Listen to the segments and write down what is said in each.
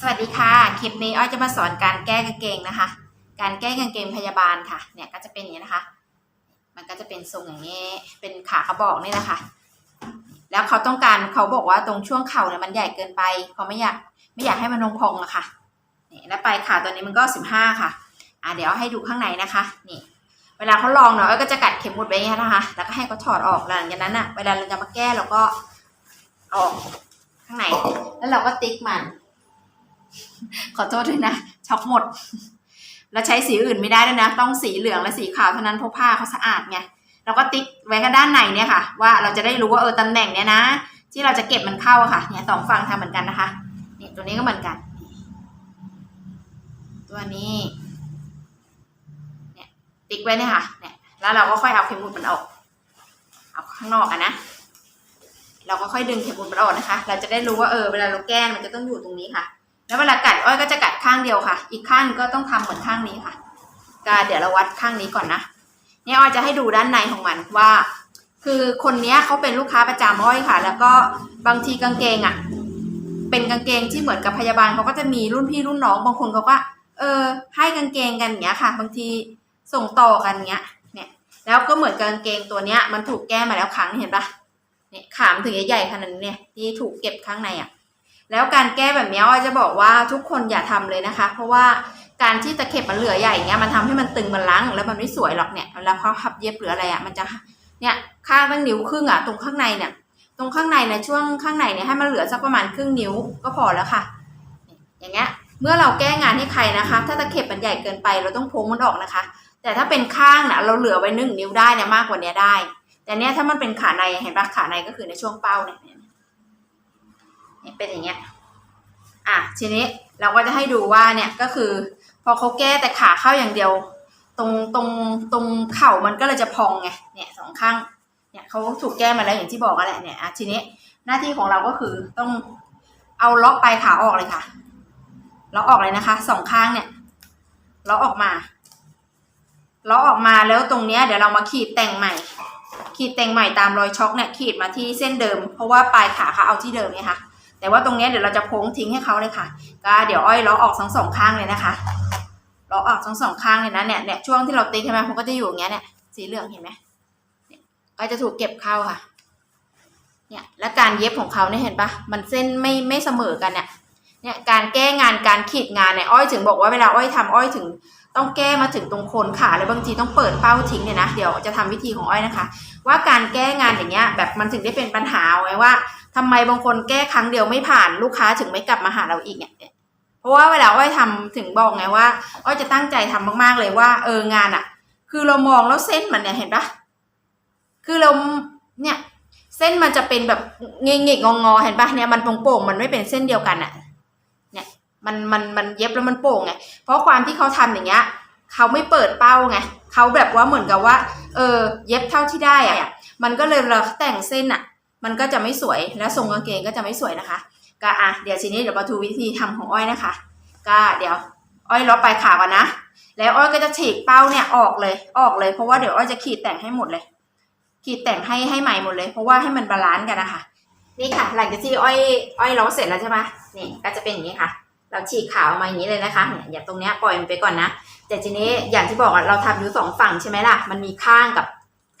สวัสดีค่ะ คลิปนี้อ้อยจะมาสอนการแก้กางเกงนะคะ การแก้กางเกงพยาบาลค่ะ เนี่ยก็จะเป็นอย่างนี้นะคะ มันก็จะเป็นทรงอย่างนี้ เป็นขากระบอกนี่นะคะ แล้วเขาต้องการเขาบอกว่าตรงช่วงเข่าเนี่ยมันใหญ่เกินไปเขาไม่อยากไม่อยากให้มันงพองอะค่ะ นี่แล้วไปลายขาตัวนี้มันก็สิบห้าค่ะ อะเดี๋ยวให้ดูข้างในนะคะ นี่ เวลาเขาลองเนาะอ้อยก็จะกัดเข็มหมุดไว้อย่างนี้นะคะ แล้วก็ให้เขาถอดออกหลังจากนั้นอะเวลาเราจะมาแก้เราก็ออกข้างใน แล้วเราก็ติ๊กมัน ขอโทษด้วยนะช็อกหมด แล้วใช้สีอื่นไม่ได้ด้วยนะ ต้องสีเหลืองและสีขาวเท่านั้นเพราะผ้าเขาสะอาดไงเราก็ติ๊กไว้กันด้านในเนี่ยค่ะ ว่าเราจะได้รู้ว่าเออตำแหน่งเนี้ยนะ ที่เราจะเก็บมันเข้าอะค่ะเนี่ยสองฝั่งทำเหมือนกันนะคะเนี่ยตัวนี้ก็เหมือนกัน ตัวนี้เนี่ยติ๊กไว้เนี่ยค่ะเนี่ยแล้วเราก็ค่อยเอาเข็มหมุดมันออกเอาข้างนอกอะนะเราก็ค่อยดึงเข็มหมุดมันออกนะคะ เราจะได้รู้ว่าเออเวลาเราแก้มันจะต้องอยู่ตรงนี้ค่ะ แล้วเวลากัดอ้อยก็จะกัดข้างเดียวค่ะ อีกข้างก็ต้องทำเหมือนข้างนี้ค่ะก็เดี๋ยวเราวัดข้างนี้ก่อนนะเนี่ยอ้อยจะให้ดูด้านในของมันว่า คือคนนี้เขาเป็นลูกค้าประจำอ้อยค่ะ แล้วก็บางทีกางเกงอะ เป็นกางเกงที่เหมือนกับพยาบาลเขาก็จะมีรุ่นพี่รุ่นน้องบางคนเขาก็เออให้กางเกงกันอย่างเงี้ยค่ะ บางทีส่งต่อกันเงี้ย เนี่ย แล้วก็เหมือนกางเกงตัวเนี้ย มันถูกแก้มาแล้วครั้งเห็นปะเนี่ยขามถึงใหญ่ๆขนาดนี้เนี่ยที่ถูกเก็บข้างในอะ แล้วการแก้แบบนี้อ้อยจะบอกว่าทุกคนอย่าทำเลยนะคะ เพราะว่าการที่ตะเข็บมันเหลือใหญ่เนี้ยมันทำให้มันตึงมันลังแล้วมันไม่สวยหรอกเนี่ยเวลาเขาพับเย็บหรืออะไรอะมันจะเนี่ยข้างตั้งนิ้วครึ่งอะตรงข้างในเนี่ยตรงข้างในเนี่ยช่วงข้างในเนี่ยให้มันเหลือสักประมาณครึ่งนิ้วก็พอแล้วค่ะ อย่างเงี้ยเมื่อเราแก้งานให้ใครนะคะ ถ้าตะเข็บมันใหญ่เกินไปเราต้องโพ้งมันออกนะคะ แต่ถ้าเป็นข้างน่ะเราเหลือไว้หนึ่งนิ้วได้เนี่ยมากกว่านี้ได้ แต่เนี้ยถ้ามันเป็นขาในเห็นปะขาในก็คือในช่วงเป้าเนี่ย เนี่ยเป็นอย่างเงี้ยอะทีนี้เราก็จะให้ดูว่าเนี่ยก็คือ พอเขาแก้แต่ขาเข้าอย่างเดียว ตรงตรงตรงเข่ามันก็เลยจะพองไงเนี่ยสองข้างเนี่ยเขาถูกแก้มาแล้วอย่างที่บอกกันแหละเนี่ยอะทีนี้หน้าที่ของเราก็คือต้องเอาล็อกปลายขาออกเลยค่ะล็อกออกเลยนะคะสองข้างเนี่ยล็อกออกมาล็อกออกมาแล้วตรงเนี้ยเดี๋ยวเรามาขีดแต่งใหม่ ขีดแต่งใหม่ตามรอยช็อคเนี่ยขีดมาที่เส้นเดิม เพราะว่าปลายขาเขาเอาที่เดิมไงคะ แต่ว่าตรงนี้เดี๋ยวเราจะโค้งทิ้งให้เขาเลยค่ะ ก็เดี๋ยวอ้อยล้อออกทั้งสองข้างเลยนะคะล้อออกทั้งสองข้างเลยนะเนี่ยเนี่ยช่วงที่เราติ๊กใช่ไหมมันก็จะอยู่อย่างเงี้ยเนี่ยสีเหลืองเห็นไหมเนี่ยก็จะถูกเก็บเข้าค่ะ เนี่ยและการเย็บของเขาเนี่ยเห็นปะมันเส้นไม่ไม่เสมอกันเนี่ยเนี่ยการแก้งานการขีดงานเนี่ยอ้อยถึงบอกว่าเวลาอ้อยทำอ้อยถึง ต้องแก้มาถึงตรงโคนขาเลยบางทีต้องเปิดเป้าทิ้งเนี่ยนะเดี๋ยวจะทำวิธีของอ้อยนะคะ ว่าการแก้งานอย่างเงี้ยแบบมันถึงได้เป็นปัญหาไว้ว่าทำไมบางคนแก้ครั้งเดียวไม่ผ่านลูกค้าถึงไม่กลับมาหาเราอีกเนี่ยเพราะว่าเวลาอ้อยทำถึงบอกไงว่าอ้อยจะตั้งใจทำมากๆเลยว่า เอองานอะคือเรามองแล้วเส้นมันเนี่ยเห็นปะคือเราเนี่ยเส้นมันจะเป็นแบบเงงๆงอเห็นปะเนี่ยมันโป่งๆมันไม่เป็นเส้นเดียวกันอะเนี่ย มันมันมันเย็บแล้วมันโป่งไงเพราะความที่เขาทำอย่างเงี้ยเขาไม่เปิดเป้าไงเขาแบบว่าเหมือนกับว่า เออ เย็บเท่าที่ได้อะมันก็เลยเราแต่งเส้นอะมันก็จะไม่สวยและทรงกางเกงก็จะไม่สวยนะคะ ก็อะเดี๋ยวทีนี้เดี๋ยวมาดูวิธีทำของอ้อยนะคะ ก็เดี๋ยว อ้อยล็อปลายขาก่อนนะแล้วอ้อยก็จะฉีกเป้าเนี่ยออกเลยออกเลย เพราะว่าเดี๋ยวอ้อยจะขีดแต่งให้หมดเลย ขีดแต่งให้ให้ใหม่หมดเลย เพราะว่าให้มันบาลานซ์กันนะคะนี่ค่ะ หลังจากที่อ้อยอ้อยล็อเสร็จแล้วใช่ไหมนี่ก็จะเป็นอย่างนี้ค่ะ เราฉีกขาวมาอย่างนี้เลยนะคะเนี่ยอย่างตรงเนี้ยปล่อยมันไปก่อนนะ แต่ทีนี้อย่างที่บอกอะเราทำอยู่สองฝั่งใช่ไหมล่ะ มันมีข้างกับ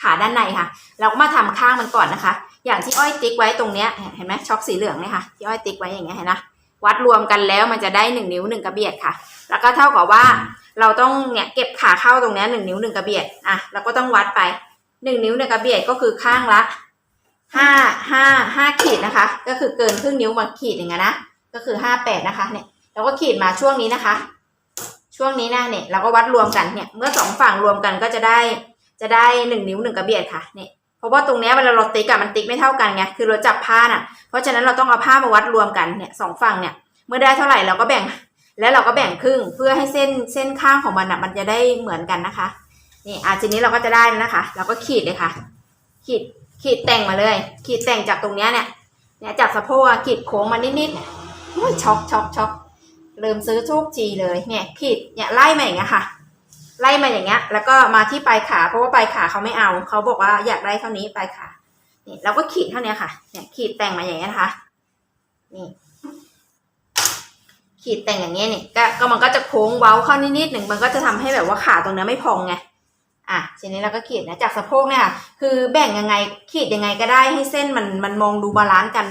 ขาด้านในค่ะ เราก็มาทำข้างมันก่อนนะคะ อย่างที่อ้อยติ๊กไว้ตรงเนี้ยเห็นไหมช็อคสีเหลืองเนี่ยค่ะที่อ้อยติ๊กไว้อย่างเงี้ยเห็นนะวัดรวมกันแล้วมันจะได้หนึ่งนิ้วหนึ่งกระเบียดค่ะ แล้วก็เท่ากับว่าเราต้องเนี่ยเก็บขาเข้าตรงเนี้ยหนึ่งนิ้วหนึ่งกระเบียดอะเราก็ต้องวัดไปหนึ่งนิ้วหนึ่งกระเบียดก็คือข้างละห้าห้าห้าขีดนะคะ ก็คือเกินครึ่งนิ้วมาขีดอย่างเงี้ยนะก็คือห้าแปดนะคะเนี่ย เราก็ขีดมาช่วงนี้นะคะ ช่วงนี้นะเนี่ยเราก็วัดรวมกันเนี่ยเมื่อสองฝั่งรวมกันก็จะได้จะได้หนึ่งนิ้วหนึ่งกระเบียดค่ะเนี่ยเพราะว่าตรงเนี้ยเวลาเราติ๊กอะมันติ๊กไม่เท่ากันไงคือเราจับผ้าน่ะ เพราะฉะนั้นเราต้องเอาผ้ามาวัดรวมกันเนี่ยสองฝั่งเนี่ยเมื่อได้เท่าไหร่เราก็แบ่ง แล้วเราก็แบ่งครึ่งเพื่อให้เส้นเส้นข้างของมันอะมันจะได้เหมือนกันนะคะนี่อาทีนี้เราก็จะได้นะคะ เราก็ขีดเลยค่ะ ขีดขีดแต่งมาเลย ขีดแต่งจากตรงเนี้ยเนี่ยเนี่ยจากสะโพกขีดโค้งมานิดๆอุ้ยช็อกช็อกช็อก ลืมซื้อทุกจีเลยเนี่ยขีดเนี่ยไล่มาอย่างเงี้ยค่ะ ไล่มาอย่างเงี้ย แล้วก็มาที่ปลายขา เพราะว่าปลายขาเขาไม่เอาเขาบอกว่าอยากได้เท่านี้ปลายขานี่เราก็ขีดเท่านี้ค่ะเนี่ยขีดแต่งมาอย่างเงี้ยนะคะนี่ขีดแต่งอย่างเงี้ยนี่ก็ก็มันก็จะโค้งเว้าเข้านิดๆหนึ่งมันก็จะทำให้แบบว่าขาตรงเนี้ยไม่พองไงอะทีนี้เราก็ขีดนะจากสะโพกเนี่ยคือแบ่งยังไงขีดยังไงก็ได้ให้เส้นมันมันมองดูบาลานซ์กัน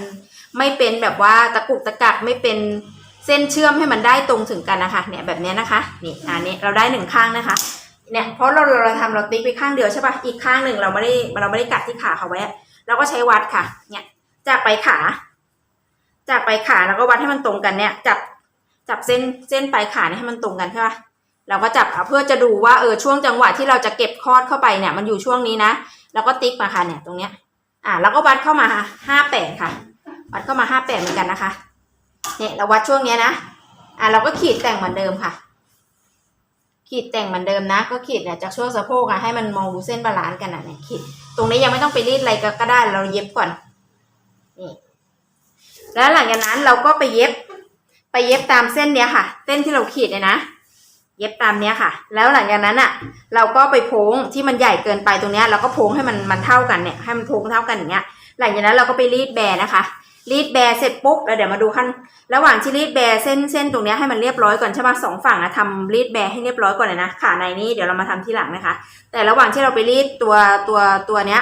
ไม่เป็นแบบว่าตะกุกตะกักไม่เป็น เส้นเชื่อมให้มันได้ตรงถึงกันนะคะ เนี่ยแบบนี้นะคะนี่อันนี้เราได้หนึ่งข้างนะคะเนี่ยเพราะเราเราทำเราติ๊กไปข้างเดียวใช่ปะอีกข้างหนึ่งเราไม่ได้เราไม่ได้กัดที่ขาเขาไว้เราก็ใช้วัดค่ะ เนี่ยจากไปลายขา จากไปลายขาแล้วก็วัดให้มันตรงกันเนี่ย จับจับเส้นเส้นปลายขาเนี่ยให้มันตรงกันใช่ปะเราก็จับเอาเพื่อจะดูว่าเออช่วงจังหวะที่เราจะเก็บคอดเข้าไปเนี่ย มันอยู่ช่วงนี้นะแล้วก็ติ๊กมาค่ะเนี่ยตรงเนี้ย อ่าแล้วก็วัดเข้ามาห้าแปดค่ะ วัดเข้ามาห้าแปดเหมือนกันนะคะ เนี่ยเราวัดช่วงเนี้ยนะ อ่าเราก็ขีดแต่งเหมือนเดิมค่ะ ขีดแต่งเหมือนเดิมนะ ก็ขีดเนี่ยจากช่วงสะโพกอะให้มันมองดูเส้นบาลานซ์กันอะเนี่ยขีด ตรงนี้ยังไม่ต้องไปรีดอะไรก็ก็ได้เราเย็บก่อน นี่ แล้วหลังจากนั้นเราก็ไปเย็บ ไปเย็บตามเส้นเนี้ยค่ะ เส้นที่เราขีดเนี่ยนะ เย็บตามเนี้ยค่ะ แล้วหลังจากนั้นอะเราก็ไปโพ้งที่มันใหญ่เกินไปตรงเนี้ยเราก็โพ้งให้มันมันเท่ากันเนี่ย ให้มันโพ้งเท่ากันอย่างเงี้ย หลังจากนั้นเราก็ไปรีดแบรนะคะ รีดแบร์เสร็จปุ๊บแล้วเดี๋ยวมาดูขั้นระหว่างที่รีดแบร์เส้นเส้นตรงนี้ให้มันเรียบร้อยก่อนใช่ปะสองฝั่งอะทำรีดแบร์ให้เรียบร้อยก่อนเลยนะขาในนี้เดี๋ยวเรามาทำที่หลังนะคะ แต่ระหว่างที่เราไปรีดตัวตัวตัวเนี้ย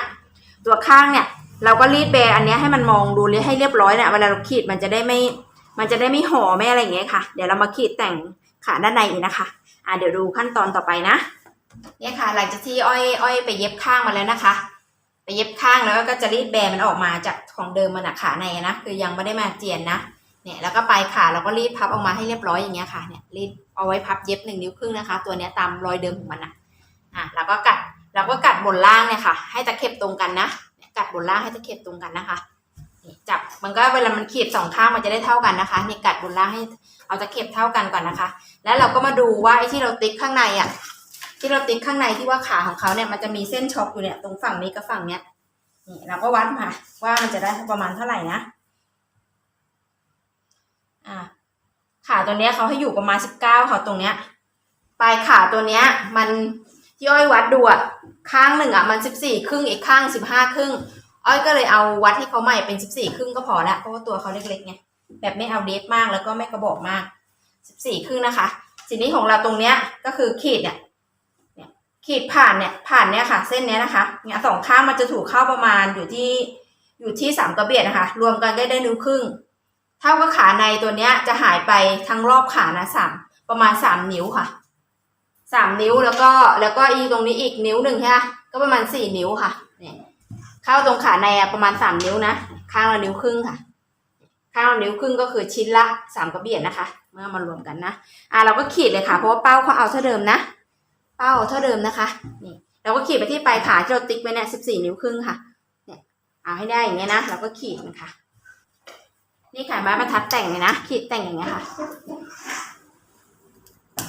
ตัวข้างเนี่ยเราก็รีดแบร์อันเนี้ยให้มันมองดูให้เรียบร้อยเนี่ยเวลาเราขีดมันจะได้ไม่มันจะได้ไม่ห่อไม่อะไรอย่างเงี้ยค่ะ เดี๋ยวเรามาขีดแต่งขาด้านในอีกนะคะอ่าเดี๋ยวดูขั้นตอนต่อไปนะเนี่ยค่ะ หลังจากที่อ้อยอ้อยไปเย็บข้างมาแล้วนะคะ ไปเย็บข้างแล้วก็จะรีดแบมันออกมาจากของเดิมมันอะขาในนะคือยังไม่ได้มาเจียนนะเนี่ยแล้วก็ปลายขาเราก็รีดพับออกมาให้เรียบร้อยอย่างเงี้ยค่ะเนี่ยรีดเอาไว้พับเย็บหนึ่งนิ้วครึ่งนะคะ ตัวเนี้ยตามรอยเดิมของมันนะอะแล้วก็กัดเราก็กัดบนล่างเนี่ยค่ะ ให้ตะเข็บตรงกันนะกัดบนล่างให้ตะเข็บตรงกันนะคะจับมันก็เวลามันขีดสองข้างมันจะได้เท่ากันนะคะเนี่ยกัดบนล่างให้เอาตะเข็บเท่ากันก่อนนะคะ แล้วเราก็มาดูว่าไอ้ที่เราติ๊กข้างในอะ ที่เราติ๊กข้างในที่ว่าขาของเขาเนี่ยมันจะมีเส้นช็อปอยู่เนี่ยตรงฝั่งนี้กับฝั่งเนี้ยนี่เราก็วัดมาว่ามันจะได้ประมาณเท่าไหร่นะอ่าขาตัวเนี้ยเขาให้อยู่ประมาณสิบเก้าค่ะตรงเนี้ยปลายขาตัวเนี้ยมันที่อ้อยวัดดูอะข้างหนึ่งอะมันสิบสี่ครึ่งอีกข้างสิบห้าครึ่งอ้อยก็เลยเอาวัดให้เขาใหม่เป็นสิบสี่ครึ่งก็พอละเพราะว่าตัวเขาเล็กๆไงแบบไม่เอาเดฟมากแล้วก็ไม่กระบอกมากสิบสี่ครึ่งนะคะทีนี้ของเราตรงเนี้ยก็คือขีดเนี่ยเนี่ย ขีดผ่านเนี่ยผ่านเนี่ยค่ะ เส้นเนี้ยนะคะเนี่ยสองข้างมันจะถูกเข้าประมาณอยู่ที่อยู่ที่สามกระเบียดนะคะ รวมกันก็ได้นิ้วครึ่ง เท่ากับขาในตัวเนี้ยจะหายไปทั้งรอบขานะสามประมาณสามนิ้วค่ะสามนิ้วแล้วก็แล้วก็อีตรงนี้อีกนิ้วหนึ่งใช่ไหมก็ประมาณสี่นิ้วค่ะเนี่ยเข้าตรงขาในอะประมาณสามนิ้วนะข้างละนิ้วครึ่งค่ะ ข้างละนิ้วครึ่งก็คือชิ้นละสามกระเบียดนะคะ เมื่อมารวมกันนะอะเราก็ขีดเลยค่ะ เพราะว่าเป้าเขาเอาเท่าเดิมนะ เป้าเท่าเดิมนะคะนี่เราก็ขีดไปที่ปลายขาที่เราติ๊กไว้เนี่ยสิบสี่นิ้วครึ่งค่ะเนี่ยเอาให้ได้อย่างเงี้ยนะเราก็ขีดมันค่ะ นี่ค่ะไม้บรรทัดแต่งเลยนะขีดแต่งอย่างเงี้ยค่ะ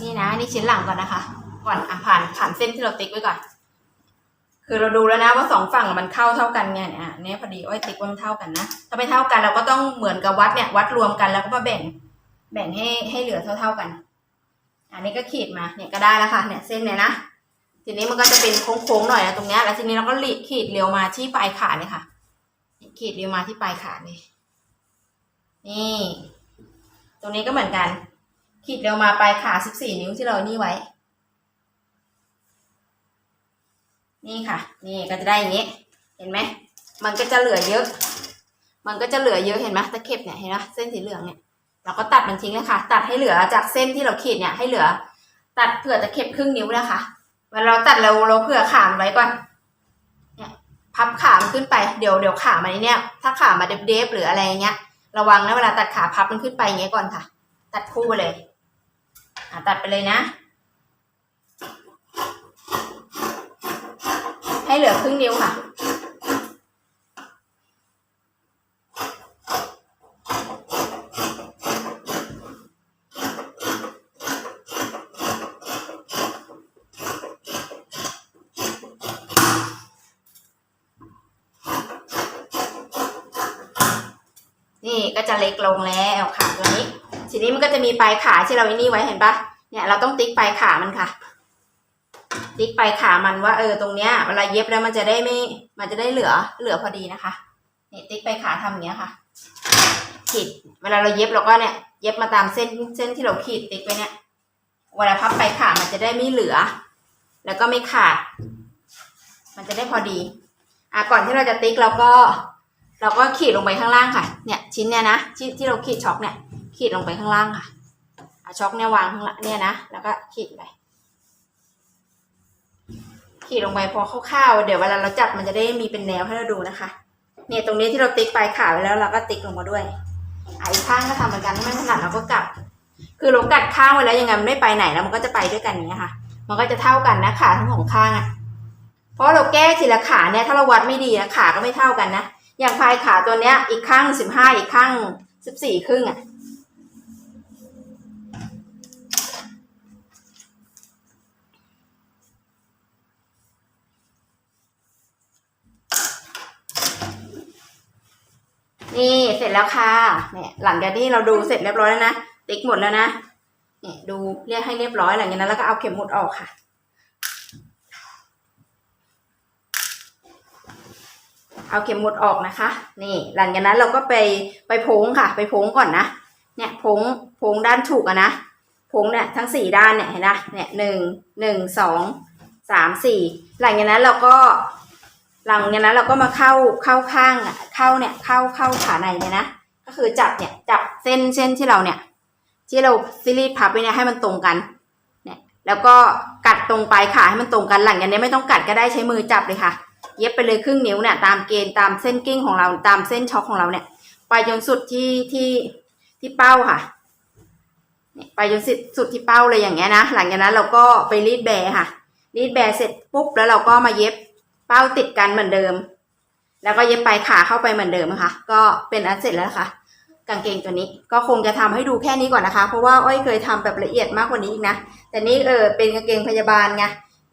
นี่นะนี่ชิ้นหลังก่อนนะคะ ก่อนอะผ่านผ่านเส้นที่เราติ๊กไว้ก่อน คือเราดูแล้วนะว่าสองฝั่งมันเข้าเท่ากันเนี่ยเนี่ยเนี่ยพอดีอ้อยติ๊กว่ามันเท่ากันนะถ้าไม่เท่ากันเราก็ต้องเหมือนกับวัดเนี่ยวัดรวมกันแล้วก็มาแบ่ง แบ่งให้ให้เหลือเท่าเท่าๆกัน อันนี้ก็ขีดมาเนี่ยก็ได้แล้วค่ะเนี่ยเส้นเนี่ยนะทีนี้มันก็จะเป็นโค้งๆหน่อยนะตรงเนี้ยแล้วทีนี้เราก็ขีดเรียวมาที่ปลายขาเนี่ยค่ะ ขีดเรียวมาที่ปลายขานี่นี่ ตรงนี้ก็เหมือนกัน ขีดเร็วมาปลายขา14นิ้วที่เรานี่ไว้ นี่ค่ะ นี่ก็จะได้อย่างนี้เห็นไหมมันก็จะเหลือเยอะ มันก็จะเหลือเยอะเห็นไหมตะเข็บเนี่ยเห็นไหมเส้นสีเหลืองเนี่ย เราก็ตัดมันทิ้งเลยค่ะ ตัดให้เหลือจากเส้นที่เราขีดเนี่ยให้เหลือ ตัดเผื่อตะเข็บครึ่งนิ้วนะคะเวลาเราตัดเราเราเผื่อขามไว้ก่อนเนี่ยพับขามขึ้นไปเดี๋ยวเดี๋ยวขามันเนี่ยถ้าขามาเดฟๆหรืออะไรเงี้ย ระวังนะเวลาตัดขาพับมันขึ้นไปอย่างเงี้ยก่อนค่ะ ตัดคู่ไปเลยตัดไปเลยนะ ให้เหลือครึ่งนิ้วค่ะ นี่ก็จะ เล็กลงแล้วขาตัวนี้ ทีนี้มันก็จะมีปลายขาที่เราไอ้นี่ไว้เห็นปะเนี่ยเราต้องติ๊กปลายขามันค่ะ ติ๊กปลายขามันว่าเออตรงเนี้ยเวลาเย็บแล้วมันจะได้ไม่ มันจะได้เหลือเหลือพอดีนะคะนี่ติ๊กปลายขาทำอย่างเงี้ยค่ะ ขีดเวลาเราเย็บเราก็เนี่ย เย็บมาตามเส้นเส้นที่เราขีดติ๊กไว้เนี่ยเวลาพับไปขามันจะได้ไม่เหลือ แล้วก็ไม่ขาด มันจะได้พอดีอะก่อนที่เราจะติ๊กเราก็ เราก็ขีดลงไปข้างล่างค่ะ เนี่ยชิ้นเนี่ยนะที่ที่เราขีดช็อกเนี่ย ขีดลงไปข้างล่างค่ะเอาช็อกเนี่ยวางข้างล่างเนี่ยนะแล้วก็ขีดไปขีดลงไปพอคร่าวๆเดี๋ยวเวลาเราจับมันจะได้มีเป็นแนวให้เราดูนะคะ เนี่ยตรงนี้ที่เราติ๊กปลายขาไว้แล้วเราก็ติ๊กลงมาด้วยอะอีกข้างก็ทำเหมือนกันถ้าไม่ถนัดเราก็กลับ คือเรากัดข้างไว้แล้วยังไงมันไม่ไปไหนแล้วมันก็จะไปด้วยกันเนี้ยค่ะ มันก็จะเท่ากันนะขาทั้งสองข้างอะเพราะเราแก้ทีละขาเนี่ยถ้าเราวัดไม่ดีนะขาก็ไม่เท่ากันนะ อย่างปลายขาตัวเนี้ย อีกข้างสิบห้าอีกข้างสิบสี่ครึ่งอะนี่เสร็จแล้วค่ะเนี่ยหลังจากที่เราดูเสร็จเรียบร้อยแล้วนะ ติ๊กหมดแล้วนะเนี่ยดูเรียกให้เรียบร้อยหลังจากนั้นแล้วก็เอาเข็มหมุดออกค่ะ เอาเข็มหมุดออกนะคะ นี่หลังจากนั้นเราก็ไปไปโพงค่ะ ไปโพงก่อนนะ เนี่ยโพงโพงด้านถูกอะนะโพงเนี่ยทั้งสี่ด้านเนี่ยเห็นนะเนี่ยหนึ่งหนึ่งสองสามสี่หลังจากนั้นเราก็หลังจากนั้นเราก็มาเข้าเข้าข้างอะเข้าเนี่ยเข้าเข้าขาในเนี่ยนะก็คือจับเนี่ยจับเส้นเส้นที่เราเนี่ย ที่เราซีรีส์พับไว้เนี่ยให้มันตรงกันเนี่ยแล้วก็กัดตรงปลายขาให้มันตรงกันหลังจากนี้ไม่ต้องกัดก็ได้ใช้มือจับเลยค่ะ เย็บไปเลยครึ่งนิ้วเนี่ยตามเกณฑ์ตามเส้นกิ้งของเราตามเส้นช็อคของเราเนี่ยไปจนสุดที่ที่ที่เป้าค่ะเนี่ยไปจนสุดสุดที่เป้าเลยอย่างเงี้ยนะหลังจากนั้นเราก็ไปรีดแบร์ค่ะ รีดแบร์เสร็จปุ๊บแล้วเราก็มาเย็บเป้าติดกันเหมือนเดิม แล้วก็เย็บปลายขาเข้าไปเหมือนเดิมนะคะก็เป็นอันเสร็จแล้วนะคะกางเกงตัวนี้ก็คงจะทำให้ดูแค่นี้ก่อนนะคะ เพราะว่าอ้อยเคยทำแบบละเอียดมากกว่านี้อีกนะ แต่นี่เออเป็นกางเกงพยาบาลไง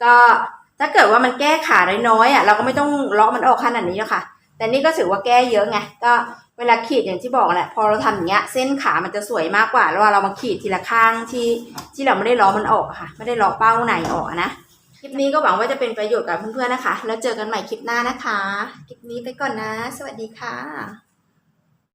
ก็ ถ้าเกิดว่ามันแก้ขาได้น้อยอะเราก็ไม่ต้องเลาะมันออกขนาดนี้แล้วค่ะ แต่นี่ก็ถือว่าแก้เยอะไงก็เวลาขีดอย่างที่บอกแหละพอเราทำอย่างเงี้ย เส้นขามันจะสวยมากกว่าแล้วเรามาขีดทีละข้างที่ที่เราไม่ได้ล้อมันออกค่ะ ไม่ได้ล้อเป้าไหนออกนะคลิปนี้ก็หวังว่าจะเป็นประโยชน์กับเพื่อนๆนะคะ แล้วเจอกันใหม่คลิปหน้านะคะ คลิปนี้ไปก่อนนะ สวัสดีค่ะ